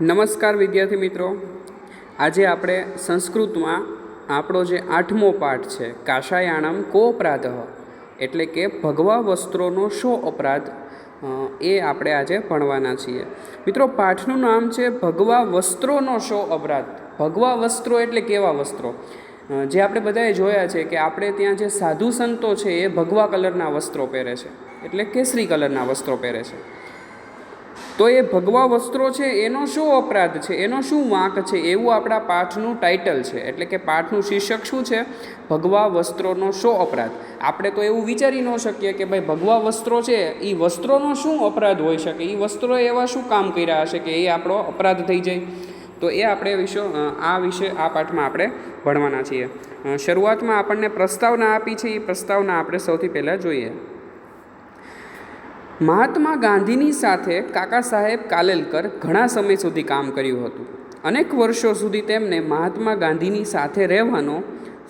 નમસ્કાર વિદ્યાર્થી મિત્રો. આજે આપણે સંસ્કૃતમાં આપણો જે આઠમો પાઠ છે કાશાયાણમ કો અપરાધ, એટલે કે ભગવા વસ્ત્રોનો શો અપરાધ એ આપણે આજે ભણવાના છીએ. મિત્રો, પાઠનું નામ છે ભગવા વસ્ત્રોનો શો અપરાધ. ભગવા વસ્ત્રો એટલે કેવા વસ્ત્રો? જે આપણે બધાએ જોયા છે કે આપણે ત્યાં જે સાધુ સંતો છે એ ભગવા કલરના વસ્ત્રો પહેરે છે. એટલે કેસરી કલરના વસ્ત્રો પહેરે છે. તો એ ભગવા વસ્ત્રો છે, એનો શું અપરાધ છે, એનો શું વાંક છે, એવું આપણા પાઠનું ટાઇટલ છે. એટલે કે પાઠનું શીર્ષક શું છે? ભગવા વસ્ત્રોનો શો અપરાધ? આપણે તો એવું વિચારી ન શકીએ કે ભાઈ ભગવા વસ્ત્રો છે એ વસ્ત્રોનો શું અપરાધ હોઈ શકે? એ વસ્ત્રો એવા શું કામ કર્યા હશે કે એ આપણો અપરાધ થઈ જાય? તો એ આપણે વિશે આ વિશે, આ પાઠમાં આપણે ભણવાના છીએ. શરૂઆતમાં આપણને પ્રસ્તાવના આપી છે એ પ્રસ્તાવના આપણે સૌથી પહેલાં જોઈએ. મહાત્મા ગાંધીની સાથે કાકા સાહેબ કાલેલકર ઘણા સમય સુધી કામ કર્યું હતું. અનેક વર્ષો સુધી તેમને મહાત્મા ગાંધીની સાથે રહેવાનો,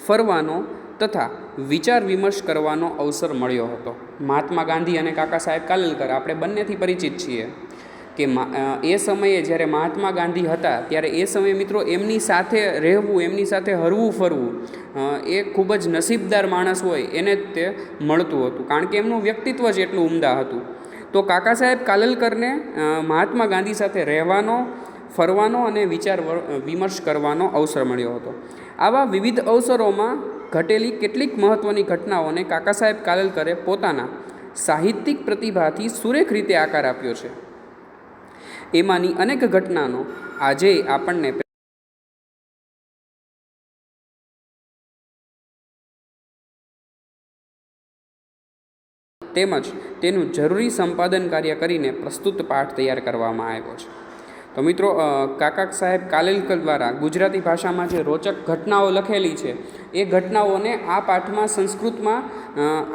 ફરવાનો તથા વિચાર વિમર્શ કરવાનો અવસર મળ્યો હતો. મહાત્મા ગાંધી અને કાકા સાહેબ કાલેલકર, આપણે બંનેથી પરિચિત છીએ. કે એ સમયે જ્યારે મહાત્મા ગાંધી હતા, ત્યારે એ સમયે મિત્રો એમની સાથે રહેવું, એમની સાથે હરવું, ફરવું એ ખૂબ જ નસીબદાર માણસ હોય, એને જ તે મળતું હતું. કારણ કે એમનું વ્યક્તિત્વ જ એટલું ઉમદા હતું. તો કાકા સાહેબ કાલલકરને મહાત્મા ગાંધી સાથે રહેવાનો, ફરવાનો અને વિચાર વિમર્શ કરવાનો અવસર મળ્યો હતો. આવા વિવિધ અવસરોમાં ઘટેલી કેટલીક મહત્ત્વની ઘટનાઓને કાકા સાહેબ કાલેલકરે પોતાના સાહિત્યિક પ્રતિભાથી સુરેખ રીતે આકાર આપ્યો છે. એમાંની અનેક ઘટનાનો આજે આપણને તેમજ તેનું જરૂરી સંપાદન કાર્ય કરીને પ્રસ્તુત પાઠ તૈયાર કરવામાં આવ્યો છે. તો મિત્રો કાકાક કાકા સાહેબ કાલેલકર દ્વારા ગુજરાતી ભાષામાં જે રોચક ઘટનાઓ લખેલી છે, એ ઘટનાઓને આ પાઠમાં સંસ્કૃતમાં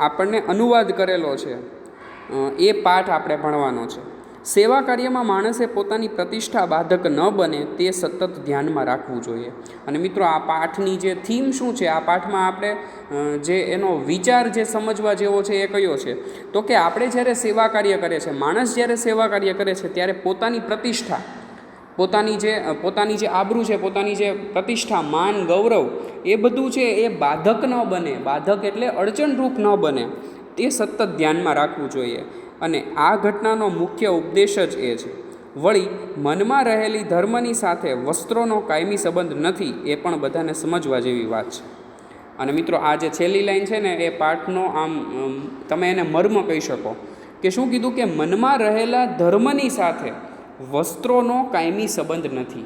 આપણને અનુવાદ કરેલો છે. એ પાઠ આપણે ભણવાનો છે. સેવા કાર્યમાં માણસે પોતાની પ્રતિષ્ઠા બાધક ન બને તે સતત ધ્યાનમાં રાખવું જોઈએ. અને મિત્રો, આ પાઠની જે થીમ શું છે? આ પાઠમાં આપણે જે એનો વિચાર જે સમજવા જેવો છે એ કયો છે? તો કે આપણે જ્યારે સેવા કાર્ય કરે છે, માણસ જ્યારે સેવા કાર્ય કરે છે, ત્યારે પોતાની પ્રતિષ્ઠા, પોતાની જે પોતાની જે આબરૂ છે, પોતાની જે પ્રતિષ્ઠા, માન, ગૌરવ, એ બધું છે એ બાધક ન બને. બાધક એટલે અડચણરૂપ ન બને. તે સતત ધ્યાનમાં રાખવું જોઈએ. અને આ ઘટનાનો મુખ્ય ઉપદેશ જ એ છે. વળી, મનમાં રહેલી ધર્મની સાથે વસ્ત્રોનો કાયમી સંબંધ નથી એ પણ બધાને સમજવા જેવી વાત છે. અને મિત્રો, આ જે છેલ્લી લાઈન છે ને, એ પાઠનો આમ તમે એને મર્મ કહી શકો કે શું કીધું કે મનમાં રહેલા ધર્મની સાથે વસ્ત્રોનો કાયમી સંબંધ નથી.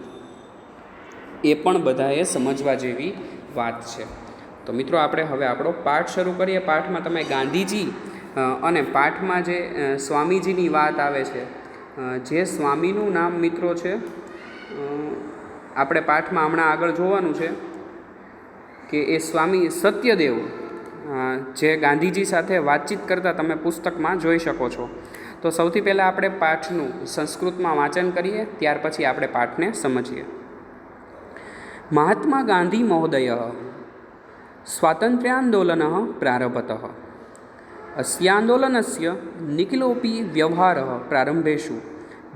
એ પણ બધાએ સમજવા જેવી વાત છે. તો મિત્રો, આપણે હવે આપણો પાઠ શરૂ કરીએ. પાઠમાં તમે ગાંધીજી અને પાઠમાં જે સ્વામીજીની વાત આવે છે જે સ્વામીનું નામ મિત્રો છે આપણે પાઠમાં હમણાં આગળ જોવાનું છે કે એ સ્વામી સત્યદેવ જે ગાંધીજી સાથે વાતચીત કરતા તમે પુસ્તકમાં જોઈ શકો છો. તો સૌથી પહેલાં આપણે પાઠનું સંસ્કૃતમાં વાંચન કરીએ, ત્યાર પછી આપણે પાઠને સમજીએ. મહાત્મા ગાંધી મહોદય, સ્વાતંત્ર્યાંદોલન પ્રારભતઃ. अस्यान्दोलनस्य निखिलोऽपि व्यवहारः प्रारम्भेषु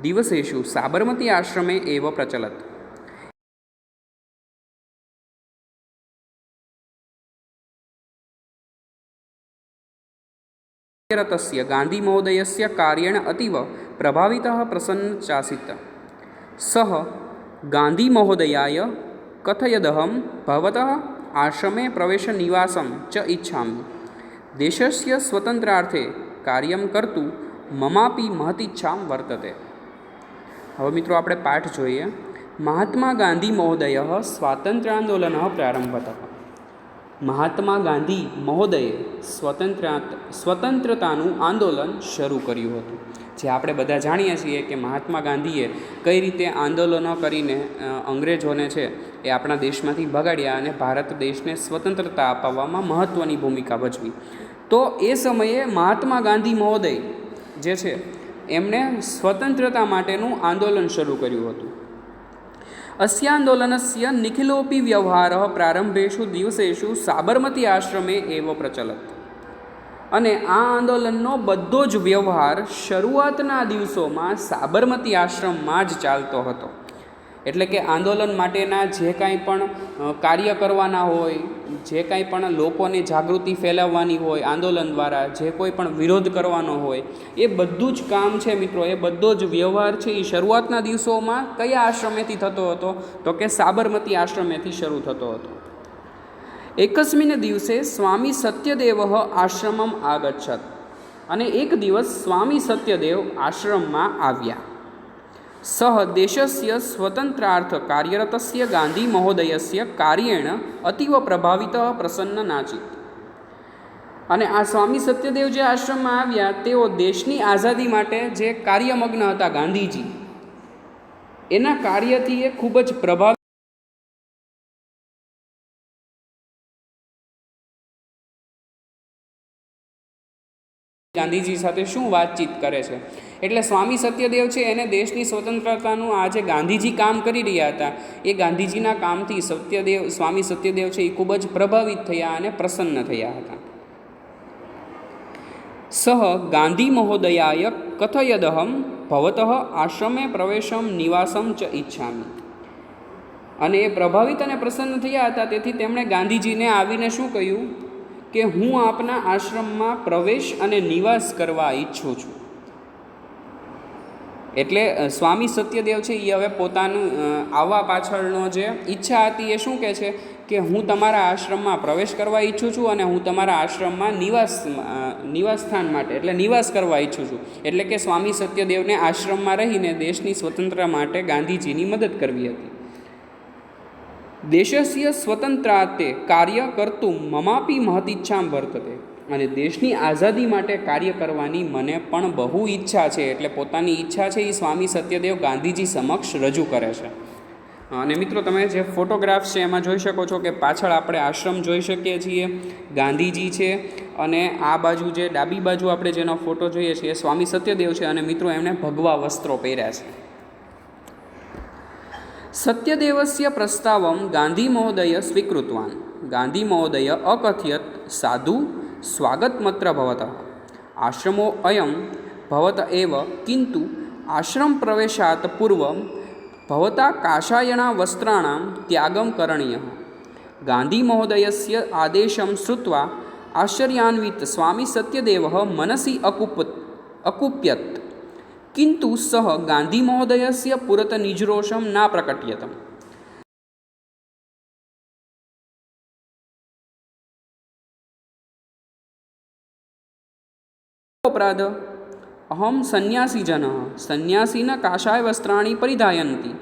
दिवसेषु साबरमती आश्रमे एव प्रचलत् रतस्य गान्धीमहोदयस्य कार्येण अतीव प्रभावितः प्रसन्नश्चासीत् सः गान्धीमहोदयाय कथयदहं भवतः आश्रमे प्रवेशनिवासं च इच्छामि દેશસ્ય સ્વતંત્રાર્થે કાર્યમ કરતું મમાપી મહતિચ્છામ વર્તતે. હવે મિત્રો આપણે પાઠ જોઈએ. મહાત્મા ગાંધી મહોદય સ્વાતંત્ર સ્વાતંત્ર્યાંદોલન પ્રારંભત. મહાત્મા ગાંધી મહોદયે સ્વતંત્ર સ્વતંત્રતાનું આંદોલન શરૂ કર્યું હતું. જે આપણે બધા જાણીએ છીએ કે મહાત્મા ગાંધીએ કઈ રીતે આંદોલનો કરીને અંગ્રેજોને છે એ આપણા દેશમાંથી ભગાડ્યા અને ભારત દેશને સ્વતંત્રતા અપાવવામાં મહત્ત્વની ભૂમિકા ભજવી. તો એ સમયે મહાત્મા ગાંધી મહોદય જે છે, એમણે સ્વતંત્રતા માટેનું આંદોલન શરૂ કર્યું હતું. અસ્યાંદોલનસ્ય નિખિલોપી વ્યવહાર પ્રારંભેશુ દિવસેશુ સાબરમતી આશ્રમે એવો પ્રચલત. અને આ આંદોલનનો બધો જ વ્યવહાર શરૂઆતના દિવસોમાં સાબરમતી આશ્રમમાં જ ચાલતો હતો. એટલે કે આંદોલન માટેના જે કાંઈ પણ કાર્ય કરવાના હોય જે કાંઈ પણ લોકોને જાગૃતિ ફેલાવવાની હોય, આંદોલન દ્વારા જે કોઈ પણ વિરોધ કરવાનો હોય, એ બધું જ કામ છે મિત્રો, એ બધો જ વ્યવહાર છે. એ શરૂઆતના દિવસોમાં કયા આશ્રમેથી થતો હતો? તો કે સાબરમતી આશ્રમેથી શરૂ થતો હતો. એકસ્મિન દિવસે સ્વામી સત્યદેવ આશ્રમમ આગચ્છત. અને એક દિવસ સ્વામી સત્યદેવ આશ્રમમાં આવ્યા. સહ દેશસ્ય સ્વતંત્રાર્થ કાર્યરતસ્ય ગાંધી મહોદયસ્ય કાર્યેણ અતીવ પ્રભાવિત પ્રસન્ન નાચિત અને આ સ્વામી સત્યદેવ જે આશ્રમમાં આવ્યા, તેઓ દેશની આઝાદી માટે જે કાર્યમગ્ન હતા ગાંધીજી, એના કાર્યથી એ ખૂબ જ પ્રભાવ ગાંધીજી સાથે શું વાતચીત કરે છે? એટલે સ્વામી સત્યદેવ છે, એને દેશની સ્વતંત્રતાનું આ જે ગાંધીજી કામ કરી રહ્યા હતા. એ ગાંધીજીના કામથી સત્યદેવ, સ્વામી સત્યદેવ છે, એ ખૂબ જ પ્રભાવિત થયા અને પ્રસન્ન થયા હતા. સહ ગાંધી મહોદયાય કથયદહમ ભવતઃ આશ્રમે પ્રવેશમ નિવાસમ ચ ઈચ્છામી. અને એ પ્રભાવિત અને પ્રસન્ન થયા હતા. તેથી તેમણે ગાંધીજીને આવીને શું કહ્યું? કે હું આપના આશ્રમમાં પ્રવેશ અને નિવાસ કરવા ઈચ્છું છું. એટલે સ્વામી સત્યદેવ છે એ હવે પોતાનું આવવા પાછળનો જે ઈચ્છા હતી એ શું કહે છે? કે હું તમારા આશ્રમમાં પ્રવેશ કરવા ઈચ્છું છું અને હું તમારા આશ્રમમાં નિવાસ નિવાસસ્થાન માટે, એટલે નિવાસ કરવા ઈચ્છું છું. એટલે કે સ્વામી સત્યદેવને આશ્રમમાં રહીને દેશની સ્વતંત્રતા માટે ગાંધીજીની મદદ કરવી હતી. દેશસ્ય સ્વતંત્રાતે કાર્ય કરતું મમાપી મહતિચ્છામ વર્તતે. અને દેશની આઝાદી માટે કાર્ય કરવાની મને પણ બહુ ઈચ્છા છે. એટલે પોતાની ઈચ્છા છે એ સ્વામી સત્યદેવ ગાંધીજી સમક્ષ રજૂ કરે છે. અને મિત્રો, તમે જે ફોટોગ્રાફ્સ છે એમાં જોઈ શકો છો કે પાછળ આપણે આશ્રમ જોઈ શકીએ છીએ, ગાંધીજી છે અને આ બાજુ જે ડાબી બાજુ આપણે જેનો ફોટો જોઈએ છીએ એ સ્વામી સત્યદેવ છે અને મિત્રો, એમણે ભગવા વસ્ત્રો પહેર્યા છે. સત્યદેવસ્ય પ્રસ્તાવમ ગાંધી મહોદય સ્વીકૃતવાન. ગાંધી મહોદય અકથયત સાધુ સ્વાગતમત્ર ભવત. આશ્રમો અયમ ભવત એવ, કિંતુ આશ્રમ પ્રવેશાત પૂર્વમ ભવતા કાષાયણા વસ્ત્રાણાં ત્યાગમ કરણીય. ગાંધી મહોદયસ્ય આદેશમ શ્રુત્વા આશ્ચર્યાન્વિત સ્વામી સત્યદેવ મનસી અકુપ, અકુપ્યત. કિંતુ સહ અપરાધ અહમ સંન્યાસી જન સંન્યાસીન કાશાય વસ્ત્રાણી પરિધાયંતી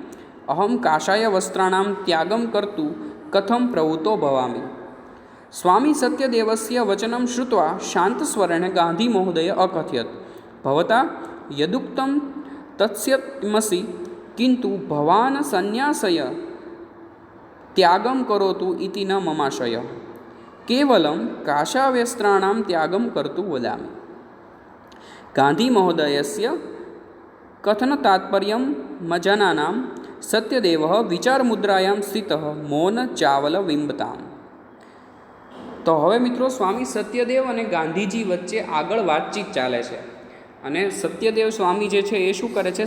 અહમ કાશાય વસ્ત્રાણામ ત્યાગમ કરતું કથમ પ્રવૃત્તો ભવામી સ્વામી સત્યદેવસ્ય વચનમ શ્રુત્વા શાંતસ્વરેણ ગાંધી મહોદય અકથયત ભવતા યદુક્તમ તત્સ્યમસી કિંતુ ભવાન સંન્યાસય ત્યાગમ કરોતુ ઇતિ ન મમાશય કેવલમ કાશાવ્યસ્ત્રાણામ ત્યાગમ કરતું વદામી ગાંધી મહોદયસ્ય કથન તાત્પર્યમ મજનાનામ સત્યદેવ વિચારમુદ્રાયામ સ્થિત મૌન ચાવલ વિંબતામ તો હવે મિત્રો સ્વામી સત્યદેવ અને ગાંધીજી વચ્ચે આગળ વાતચીત ચાલે છે અને સત્યદેવ સ્વામી જે છે એ શું કરે છે?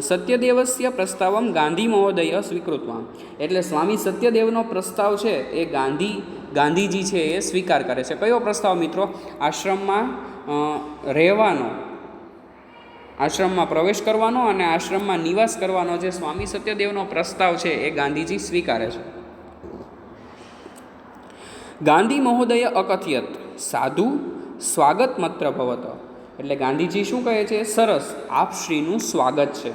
સત્યદેવસ્ય પ્રસ્તાવમ ગાંધી મહોદય સ્વીકૃતવા એટલે સ્વામી સત્યદેવનો પ્રસ્તાવ છે એ ગાંધી, ગાંધીજી છે એ સ્વીકાર કરે છે. કયો પ્રસ્તાવ મિત્રો? આશ્રમમાં રહેવાનો. આશ્રમમાં પ્રવેશ કરવાનો અને આશ્રમમાં નિવાસ કરવાનો જે સ્વામી સત્યદેવનો પ્રસ્તાવ છે એ ગાંધીજી સ્વીકારે છે. ગાંધી મહોદય અકથિયત, સાધુ સ્વાગત માત્ર ભવત, એટલે ગાંધીજી શું કહે છે? સરસ, આપ શ્રીનું સ્વાગત છે.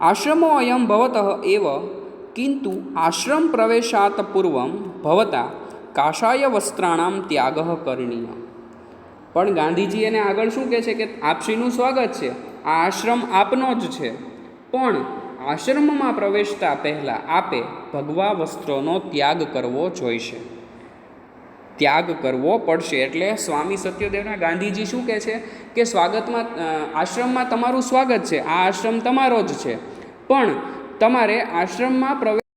આશ્રમો અયમ ભવત એવ, કિંતુ આશ્રમ પ્રવેશાત પૂર્વમ ભવતા કાષાય વસ્ત્રાણામ ત્યાગ કરણીય. પણ ગાંધીજી એને આગળ શું કહે છે કે આપશ્રીનું સ્વાગત છે, આ આશ્રમ આપનો જ છે. પણ આશ્રમમાં પ્રવેશતા પહેલાં આપે ભગવા વસ્ત્રોનો ત્યાગ કરવો જોઈશે. ત્યાગ કરવો પડશે એટલે સ્વામી સત્યદેવના ગાંધીજી શું કહે છે કે સ્વાગતમાં આશ્રમમાં તમારું સ્વાગત છે, આ આશ્રમ તમારો જ છે. પણ તમારે આશ્રમમાં પ્રવેશ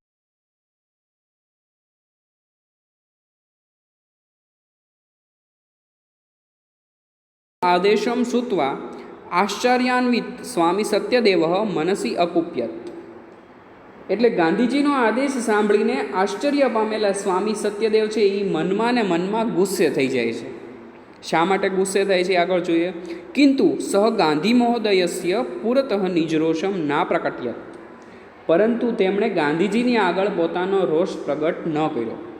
આદેશમ શ્રુત્વા આશ્ચર્યાન્વિત સ્વામી સત્યદેવ મનસી અકુપ્યત એટલે ગાંધીજીનો આદેશ સાંભળીને આશ્ચર્ય પામેલા સ્વામી સત્યદેવ છે એ મનમાં ને મનમાં ગુસ્સે થઈ જાય છે. શા માટે ગુસ્સે થાય છે આગળ જોઈએ. કિંતુ સહ ગાંધી મહોદયસ્ય પુરતઃ નિજરોષમ ના પ્રકટ્ય પરંતુ તેમણે ગાંધીજીની આગળ પોતાનો રોષ પ્રગટ ન કર્યો.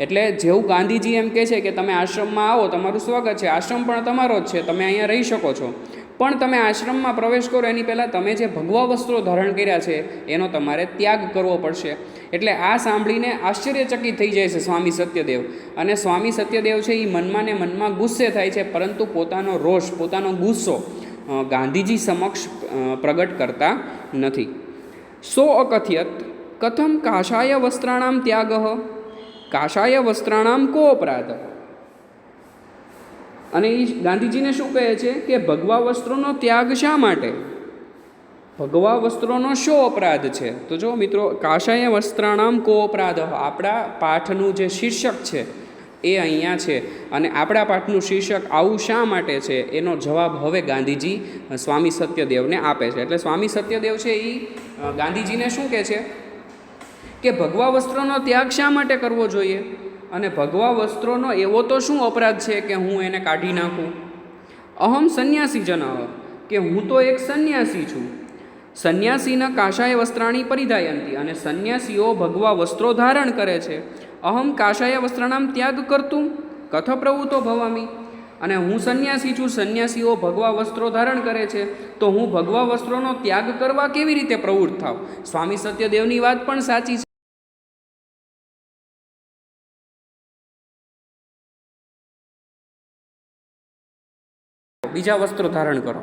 એટલે જેવું ગાંધીજી એમ કહે છે કે તમે આશ્રમમાં આવો, તમારું સ્વાગત છે, આશ્રમ પણ તમારો જ છે, તમે અહીંયા રહી શકો છો. પણ તમે આશ્રમમાં પ્રવેશ કરો, એની પહેલાં તમે જે ભગવા વસ્ત્રો ધારણ કર્યા છે, એનો તમારે ત્યાગ કરવો પડશે. એટલે આ સાંભળીને આશ્ચર્યચકિત થઈ જાય છે સ્વામી સત્યદેવ. અને સ્વામી સત્યદેવ છે એ મનમાં ને મનમાં ગુસ્સે થાય છે, પરંતુ પોતાનો રોષ, પોતાનો ગુસ્સો ગાંધીજી સમક્ષ પ્રગટ કરતા નથી. સો અકથિયત, કથમ કાષાય વસ્ત્રાણામ ત્યાગ કાષાય વસ્ત્રાણામ કો અપરાધ. અને એ ગાંધીજીને શું કહે છે કે ભગવા વસ્ત્રોનો ત્યાગ શા માટે? ભગવા વસ્ત્રોનો શો અપરાધ છે? તો જો મિત્રો કાશાય વસ્ત્રાણામ કો અપરાધ, આપણા પાઠનું જે શીર્ષક છે, એ અહીંયા છે. અને આપણા પાઠનું શીર્ષક આવું શા માટે છે? એનો જવાબ હવે ગાંધીજી, સ્વામી સત્યદેવને આપે છે. એટલે સ્વામી સત્યદેવ છે એ ગાંધીજીને શું કહે છે? કે ભગવા વસ્ત્રોનો ત્યાગ શા માટે કરવો જોઈએ? અને ભગવા વસ્ત્રોનો એવો તો શું અપરાધ છે કે હું એને કાઢી નાખું? અહમ સંન્યાસી જનાવ કે હું તો એક સંન્યાસી છું. સંન્યાસીના કાશાય વસ્ત્રાણી પરિધાયંતી અને સંન્યાસીઓ ભગવા વસ્ત્રો ધારણ કરે છે. અહમ કાશાય વસ્ત્રાણામ ત્યાગ કરતું? કથ પ્રવૃત્તો ભવામી. અને હું સંન્યાસી છું, સંન્યાસીઓ ભગવા વસ્ત્રો ધારણ કરે છે. તો હું ભગવા વસ્ત્રોનો ત્યાગ કરવા કેવી રીતે પ્રવૃત્ત થાવ સ્વામી સત્યદેવની વાત પણ સાચી છે. બીજા વસ્ત્રો ધારણ કરો.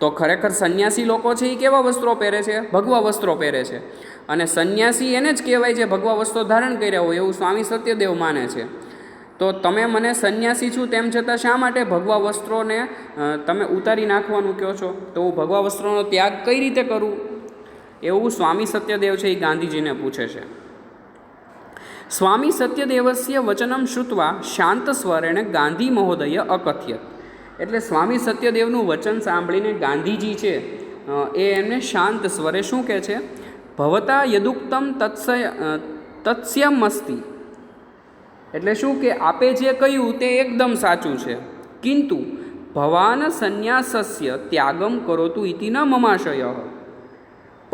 તો ખરેખર સંન્યાસી લોકો છે એ કેવા વસ્ત્રો પહેરે છે? ભગવા વસ્ત્રો પહેરે છે. અને સંન્યાસી એને જ કહેવાય છે, ભગવા વસ્ત્રો ધારણ કર્યા હોય એવું સ્વામી સત્યદેવ માને છે. તો તમે મને સંન્યાસી છું તેમ છતાં શા માટે ભગવા વસ્ત્રોને તમે ઉતારી નાખવાનું કહો છો? તો હું ભગવા વસ્ત્રોનો ત્યાગ કઈ રીતે કરું? એવું સ્વામી સત્યદેવ છે એ ગાંધીજીને પૂછે છે. સ્વામી સત્યદેવસ્ય વચનમ શ્રુત્વા શાંત સ્વરેણે ગાંધી મહોદય અકથ્યત. એટલે સ્વામી સત્યદેવનું વચન સાંભળીને ગાંધીજી છે એ એમને શાંત સ્વરે શું કહે છે? ભવતા યદુક્તમ તત્સય તત્સ્યમ તત્સ્યમસ્તિ એટલે શું કે આપે જે કહ્યું તે એકદમ સાચું છે. કિંતુ ભવાન સંન્યાસસ્ય ત્યાગમ કરોતુ ઇતિ ન મમાશય.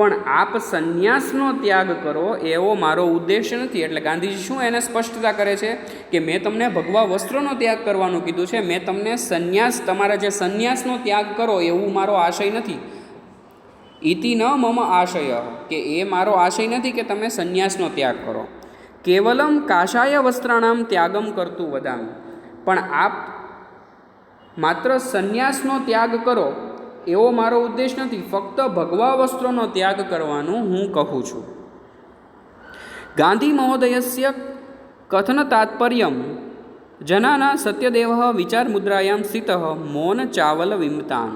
પણ આપ સંન્યાસનો ત્યાગ કરો એવો મારો ઉદ્દેશ નથી. એટલે ગાંધીજી શું એને સ્પષ્ટતા કરે છે કે મેં તમને ભગવા વસ્ત્રોનો ત્યાગ કરવાનું કીધું છે, મેં તમને સંન્યાસ, તમારા જે સંન્યાસનો ત્યાગ કરો એવું મારો આશય નથી. ઇતિ ન મમ આશય, કે એ મારો આશય નથી કે તમે સંન્યાસનો ત્યાગ કરો. કેવલમ કાશાય વસ્ત્રાણામ ત્યાગમ કરતું વધામ પણ આપ માત્ર સંન્યાસનો ત્યાગ કરો એવો મારો ઉદ્દેશ નથી. ફક્ત ભગવા વસ્ત્રોનો ત્યાગ કરવાનું હું કહું છું. ગાંધી મહોદયસ્ય કથન તાત્પર્યમ જનાના સત્યદેવ વિચાર મુદ્રાયામ સ્થિત મૌન ચાવલ વિમતાન.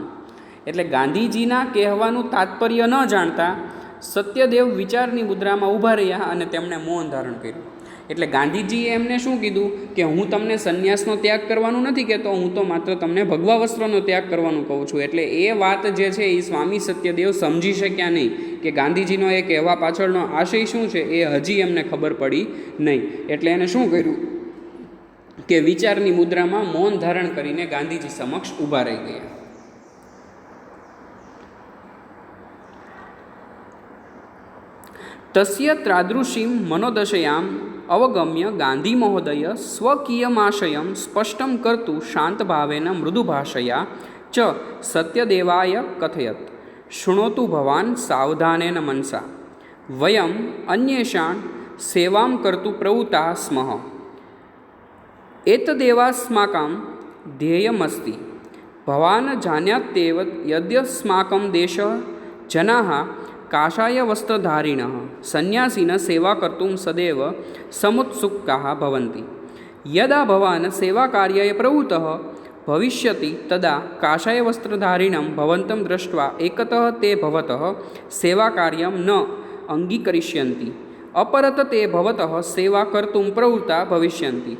એટલે ગાંધીજીના કહેવાનું તાત્પર્ય ન જાણતા સત્યદેવ વિચારની મુદ્રામાં ઊભા રહ્યા અને તેમણે મૌન ધારણ કર્યું. એટલે ગાંધીજીએ એમને શું કીધું કે હું તમને સંન્યાસનો ત્યાગ કરવાનું નથી કહેતો, હું તો માત્ર તમને ભગવા વસ્ત્રનો ત્યાગ કરવાનું કહું છું. એટલે એ વાત જે છે એ સ્વામી સત્યદેવ સમજી શક્યા નહીં કે ગાંધીજીનો એ કહેવા પાછળનો આશય શું છે એ હજી એમને ખબર પડી નહીં. એટલે એને શું કર્યું કે વિચારની મુદ્રામાં મૌન ધારણ કરીને ગાંધીજી સમક્ષ ઊભા રહી ગયા. તસ્ય ત્રાદૃશીમ મનોદશયામ અવગમ્ય ગાંધી મહોદય સ્વકીયમાશયમ સ્પષ્ટમ કરતું શાંતભાવેન મૃદુભાષયા ચ સત્યદેવાય કથયત શૃણોતુ ભવાન સાવધાનેન મનસા વયમ અન્યેષાણ સેવામ કર્તું પ્રવૃતા સ્મઃ એતદેવાસ્માકં ધ્યેયમસ્તિ ભવાન જાન્યાત્તેવ યદ્યસ્માકં દેશ જનાः કાષાયવસ્ત્રધારિણः સન્યાસીન સેવા કર્તુમ સદૈવ સમુત્સુકાહ ભવંતિ યદા ભવાન સેવાકાર્યે પ્રવૃત્ત ભવિષ્યતિ તદા કાષાયવસ્ત્રધારીણમ ભવંતમ દૃષ્ટ્વા એકત તે ભવત સેવાકાર્યમ ન અંગીકરિષ્યંતિ અપરત તે ભવત સેવા કર્તુમ પ્રવૃત્તા ભવિષ્યંતિ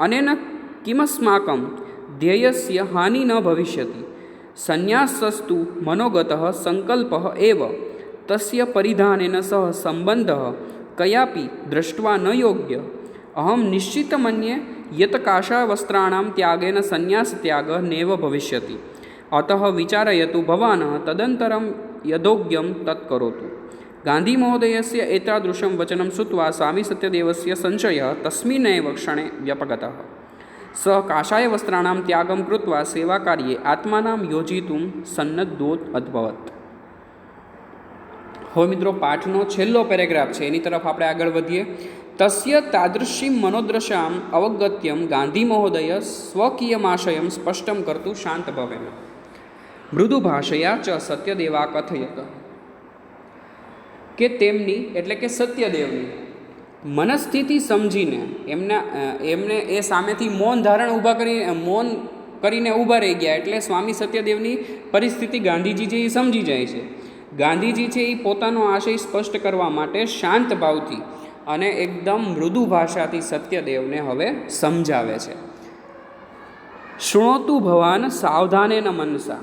અનેન કિમસ્માકમ ધ્યેયસ્ય હાનિ ન ભવિષ્યતિ સંન્યાસસ્તુ મનોગત સંકલ્પ એવ તસ્ય પરિધાનેન સહ સંબંધ કયાપી દ્રષ્ટવા ન યોગ્ય અહમ નિશ્ચિત મન્યે યત કાશાવસ્ત્રાણામ ત્યાગેન સંન્યાસ ત્યાગ નેવ ભવિષ્યતિ અતઃ વિચારયતુ ભવાન તદંતરમ યદોગ્યમ તત્કરોતુ ગાંધી મહોદયસ્ય એતાદૃશં વચनं શ્રુત્વા સ્વામી સત્યદેવસ્ય સંશય તસ્મિન્નેવ ક્ષણે વ્યપગત સ કાશાય વસ્ત્રાણામ ત્યાગમ કૃત્વા સેવાકાર્યે આત્માનામ યોજિતું સન્નદ્દોત અદ્ભવત હવે મિત્રો, પાઠનો છેલ્લો પેરેગ્રાફ છે, એની તરફ આપણે આગળ વધીએ. તસ્ય તાદૃશી મનોદ્રશામ અવગત્યમ ગાંધી મહોદય સ્વકીયમાશયમ સ્પષ્ટમ કરતું શાંત ભવેન મૃદુ ભાષયા ચ સત્યદેવા કથયત. કે તેમની, એટલે કે સત્યદેવની, મનસ્થિતિ સમજીને એમના એમને એ સામેથી મૌન ધારણ ઊભા કરી મૌન કરીને ઊભા રહી ગયા, એટલે સ્વામી સત્યદેવની પરિસ્થિતિ ગાંધીજી જે સમજી જાય છે. ગાંધીજી છે એ પોતાનો આશય સ્પષ્ટ કરવા માટે શાંત ભાવથી અને એકદમ મૃદુ ભાષાથી સત્યદેવને હવે સમજાવે છે. શૃણોતુ ભવાન સાવધાને ન મનસા,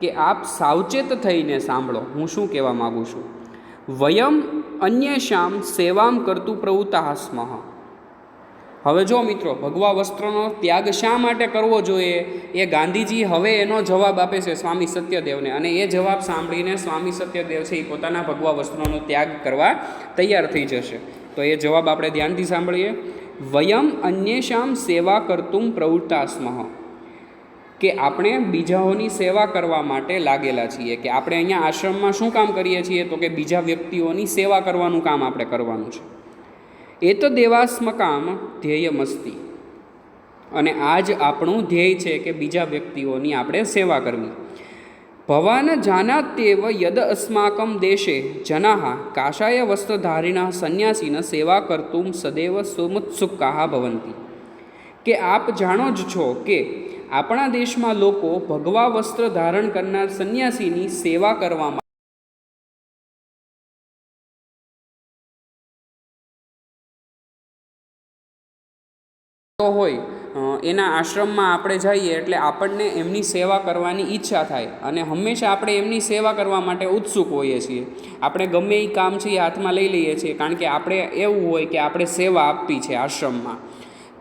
કે આપ સાવચેત થઈને સાંભળો. હું શું કહેવા માગું છું? વયમ અન્યશામ સેવામ કરતું પ્રવૃત્તા સ્મઃ હવે જો મિત્રો, ભગવા વસ્ત્રનો ત્યાગ શા માટે કરવો જોઈએ? એ ગાંધીજી હવે એનો જવાબ આપે છે સ્વામી સત્યદેવને અને એ જવાબ સાંભળીને સ્વામી સત્યદેવ છે એ પોતાના ભગવા વસ્ત્રોનો ત્યાગ કરવા તૈયાર થઈ જશે. તો એ જવાબ આપણે ધ્યાનથી સાંભળીએ. વયમ અન્યશામ સેવા કરતું પ્રવૃત્તા સ્મઃ કે આપણે બીજાઓની સેવા કરવા માટે લાગેલા છીએ. કે આપણે અહીંયા આશ્રમમાં શું કામ કરીએ છીએ? તો કે બીજા વ્યક્તિઓની સેવા કરવાનું કામ આપણે કરવાનું છે. એ તો દેવાસ્મકામ ધ્યેયમસ્તી. અને આ જ આપણું ધ્યેય છે કે બીજા વ્યક્તિઓની આપણે સેવા કરવી. ભવાન જાનાત્યેવ યદ અસ્માકમ દેશે જનાહા કાશાય વસ્ત્રધારિણા સંન્યાસીન સેવા કરતું સદૈવ સુમુત્સુકાહ ભવંતી. કે આપ જાણો જ છો કે આપણા દેશમાં લોકો ભગવા વસ્ત્ર ધારણ કરનાર સંન્યાસીની સેવા કરવામાં હોય એના આશ્રમમાં આપણે જઈએ એટલે આપણને એમની સેવા કરવાની ઈચ્છા થાય અને હંમેશા આપણે એમની સેવા કરવા માટે ઉત્સુક હોઈએ છીએ. આપણે ગમે એ કામ છે એ હાથમાં લઈ લઈએ છીએ, કારણ કે આપણે એવું હોય કે આપણે સેવા આપવી છે આશ્રમમાં.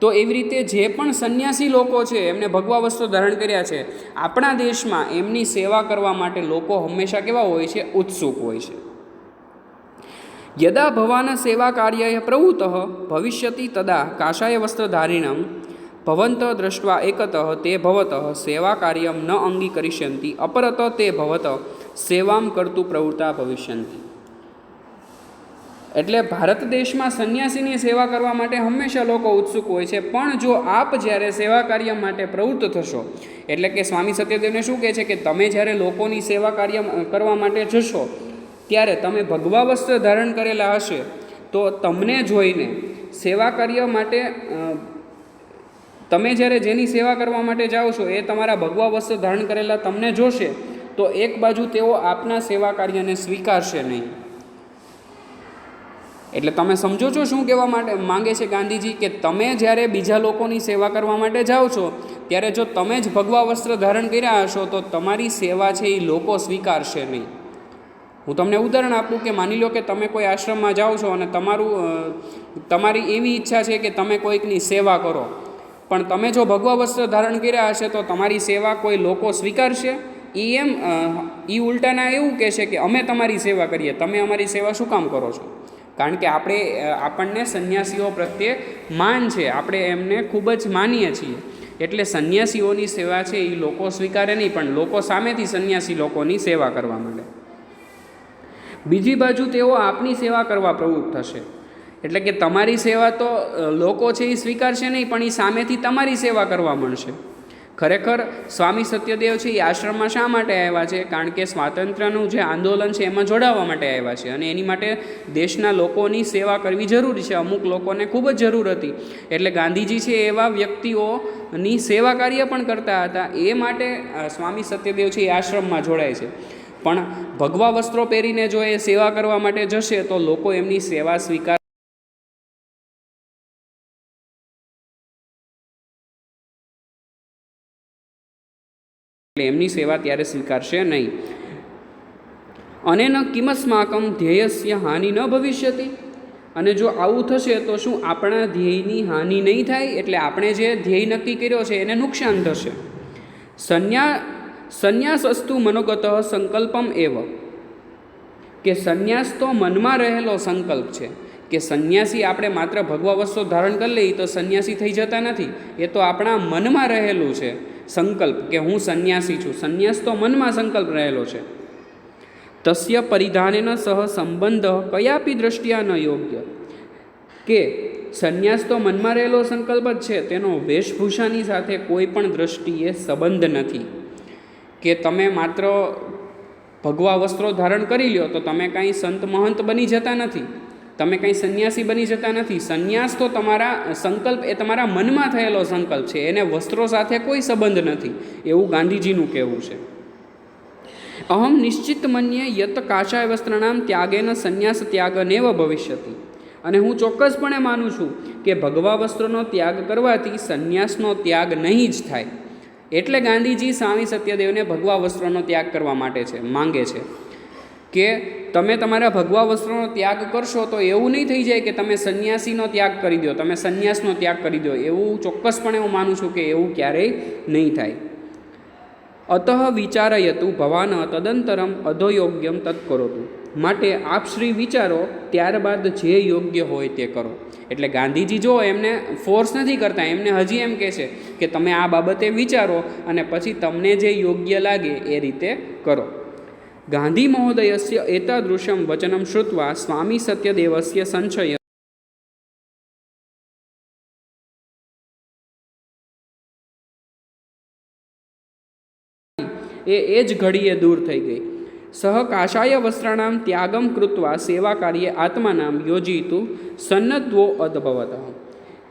તો એવી રીતે જે પણ સંન્યાસી લોકો છે, એમને ભગવા વસ્ત્રો ધારણ કર્યા છે, આપણા દેશમાં એમની સેવા કરવા માટે લોકો હંમેશા કેવા હોય છે, ઉત્સુક હોય છે. યદા ભવાન સેવા કાર્યાય પ્રવૃત્ત ભવિષ્યતિ તદા કાશાય વસ્ત્રધારીણમ ભવંત દ્રષ્ટવા એકત તે ભવત સેવા કાર્યમ ન અંગીકરિષ્યંતિ અપરત તે ભવત સેવામ કરતું પ્રવૃત્તા ભવિષ્યંતિ એટલે ભારત દેશમાં સંન્યાસીની સેવા કરવા માટે હંમેશા લોકો ઉત્સુક હોય છે, પણ જો આપ જ્યારે સેવા કાર્ય માટે પ્રવૃત્ત થશો, એટલે કે સ્વામી સત્યદેવને શું કહે છે કે તમે જ્યારે લોકોની સેવા કાર્ય કરવા માટે જશો ત્યારે તમે ભગવા વસ્ત્ર ધારણ કરેલા હશે, તો તમને જોઈને સેવા કાર્ય માટે તમે જ્યારે જેની સેવા કરવા માટે જાઓ છો, એ તમારા ભગવા વસ્ત્ર ધારણ કરેલા તમને જોશે, તો એક બાજુ તેઓ આપના સેવા કાર્યને સ્વીકારશે નહીં. એટલે તમે સમજો છો શું કહેવા માટે, માંગે છે ગાંધીજી કે તમે જ્યારે બીજા લોકોની સેવા કરવા માટે જાઓ છો, ત્યારે જો તમે જ ભગવા વસ્ત્ર ધારણ કર્યા હશો, તો તમારી સેવા છે એ લોકો સ્વીકારશે નહીં. હું તમને ઉદાહરણ આપું કે માની લો કે તમે કોઈ આશ્રમમાં જાઓ છો અને તમારું તમારી એવી ઈચ્છા છે કે તમે કોઈકની સેવા કરો. પણ તમે જો ભગવા વસ્ત્ર ધારણ કર્યા હશે તો તમારી સેવા કોઈ લોકો સ્વીકારશે? એ એમ એ ઉલટાના એવું કહેશે કે અમે તમારી સેવા કરીએ. તમે અમારી સેવા શું કામ કરો છો? કારણ કે આપણે આપણને સંન્યાસીઓ પ્રત્યે માન છે. આપણે એમને ખૂબ જ માનીએ છીએ. એટલે સંન્યાસીઓની સેવા છે એ લોકો સ્વીકારે નહીં, પણ લોકો સામેથી સંન્યાસી લોકોની સેવા કરવા માંડે. બીજી બાજુ તેઓ આપની સેવા કરવા પ્રવૃત્ત થશે. એટલે કે તમારી સેવા તો લોકો છે એ સ્વીકારશે નહીં, પણ એ સામેથી તમારી સેવા કરવા મળશે. ખરેખર, સ્વામી સત્યદેવ છે એ આશ્રમમાં શા માટે આવ્યા છે? કારણ કે સ્વાતંત્ર્યનું જે આંદોલન છે એમાં જોડાવા માટે આવ્યા છે. અને એની માટે દેશના લોકોની સેવા કરવી જરૂરી છે. અમુક લોકોને ખૂબ જ જરૂર હતી. એટલે ગાંધીજી છે એવા વ્યક્તિઓની સેવા કાર્ય પણ કરતા હતા. એ માટે સ્વામી સત્યદેવ છે એ આશ્રમમાં જોડાય છે. પણ ભગવા વસ્ત્રો પહેરીને જો એ સેવા કરવા માટે જશે, તો લોકો એમની સેવા સ્વીકાર એમની સેવા ત્યારે સ્વીકારશે નહીં. અનેન કિમસ્માકમ ધ્યેયસ્ય હાનિ ન ભવિષ્યતિ. અને જો આવું થશે, તો શું આપણા ધ્યેયની હાનિ નહીં થાય? એટલે આપણે જે ધ્યેય નક્કી કર્યો છે, એને નુકસાન થશે. સંન્યા સંન્યાસસ્તુ મનોગત સંકલ્પમ એવ. કે સંન્યાસ તો મનમાં રહેલો સંકલ્પ છે. કે સંન્યાસી આપણે માત્ર ભગવા વસ્ત્રો ધારણ કરી લઈએ તો સંન્યાસી થઈ જતા નથી. એ તો આપણા મનમાં રહેલું છે સંકલ્પ કે હું સંન્યાસી છું. સંન્યાસ તો મનમાં સંકલ્પ રહેલો છે. તસ્ય પરિધાનેન સહ સંબંધ કયાપી દ્રષ્ટિયા ન યોગ્ય. કે સંન્યાસ તો મનમાં રહેલો સંકલ્પ જ છે. તેનો વેશભૂષાની સાથે કોઈ પણ દ્રષ્ટિએ સંબંધ નથી. કે તમે માત્ર ભગવા વસ્ત્રો ધારણ કરી લ્યો તો તમે કાંઈ સંત મહંત બની જતા નથી. તમે કાંઈ સંન્યાસી બની જતા નથી. સંન્યાસ તો તમારા સંકલ્પ એ તમારા મનમાં થયેલો સંકલ્પ છે. એને વસ્ત્રો સાથે કોઈ સંબંધ નથી. એવું ગાંધીજીનું કહેવું છે. અહમ નિશ્ચિત મન્યે યત કાશાય વસ્ત્રનામ ત્યાગેન સંન્યાસ ત્યાગ નેવ ભવિષ્યતિ. અને હું ચોક્કસપણે માનું છું કે ભગવા વસ્ત્રનો ત્યાગ કરવાથી સંન્યાસનો ત્યાગ નહીં જ થાય. એટલે ગાંધીજી સ્વામી સત્યદેવને ભગવા વસ્ત્રોનો ત્યાગ કરવા માટે છે, માંગે છે કે તમે તમારા ભગવા વસ્ત્રોનો ત્યાગ કરશો તો એવું નહીં થઈ જાય કે તમે સંન્યાસીનો ત્યાગ કરી દો, તમે સંન્યાસનો ત્યાગ કરી દો. એવું ચોક્કસપણે હું માનું છું કે એવું ક્યારેય નહીં થાય. અતઃ વિચારયતું ભવાન તદંતરમ અધોયોગ્યમ તત્કરોતું. માટે આપ શ્રી વિચારો, ત્યારબાદ જે યોગ્ય હોય તે કરો. એટલે ગાંધીજી જો એમને ફોર્સ નથી કરતા, એમને હજી એમ કહે છે કે તમે આ બાબતે વિચારો અને પછી તમને જે યોગ્ય લાગે એ રીતે કરો. ગાંધી મહોદયસ્ય એતાદૃશમ વચનમ શ્રુત્વા સ્વામી સત્યદેવસ્ય સંચય એ એ જ ઘડીએ દૂર થઈ ગઈ. સહકાશાય વસ્ત્રાણામ ત્યાગમ કૃત્વા સેવા કાર્ય આત્માનામ યોજિતું સન્નદ્વો અદભવત.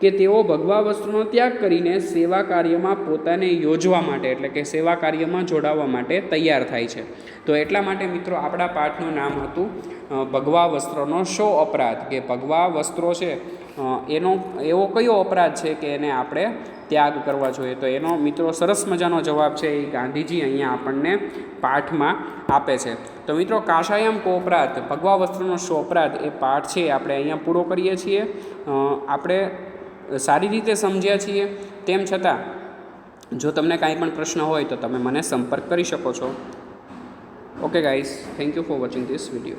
કે તેઓ ભગવા વસ્ત્રનો ત્યાગ કરીને સેવા કાર્યમાં પોતાને યોજવા માટે, એટલે કે સેવા કાર્યમાં જોડાવા માટે તૈયાર થાય છે. તો એટલા માટે મિત્રો આપણા પાઠનું નામ હતું ભગવા વસ્ત્રોનો શો અપરાધ. કે ભગવા વસ્ત્રો છે એનો, એવો કયો અપરાધ છે કે એને આપણે ત્યાગ કરવા જોઈએ? તો એનો મિત્રો સરસ મજાનો જવાબ છે એ ગાંધીજી અહીંયા આપણને પાઠમાં આપે છે. તો મિત્રો કાશાયામ કોપરાધ ભગવા વસ્ત્રનો શોપરાધ એ પાઠ છે, આપણે અહીંયા પૂરો કરીએ છીએ. આપણે સારી રીતે સમજ્યા છીએ. તેમ છતાં, જો તમને કાંઈ પણ પ્રશ્ન હોય તો તમે મને સંપર્ક કરી શકો છો. Okay guys thank you for watching this video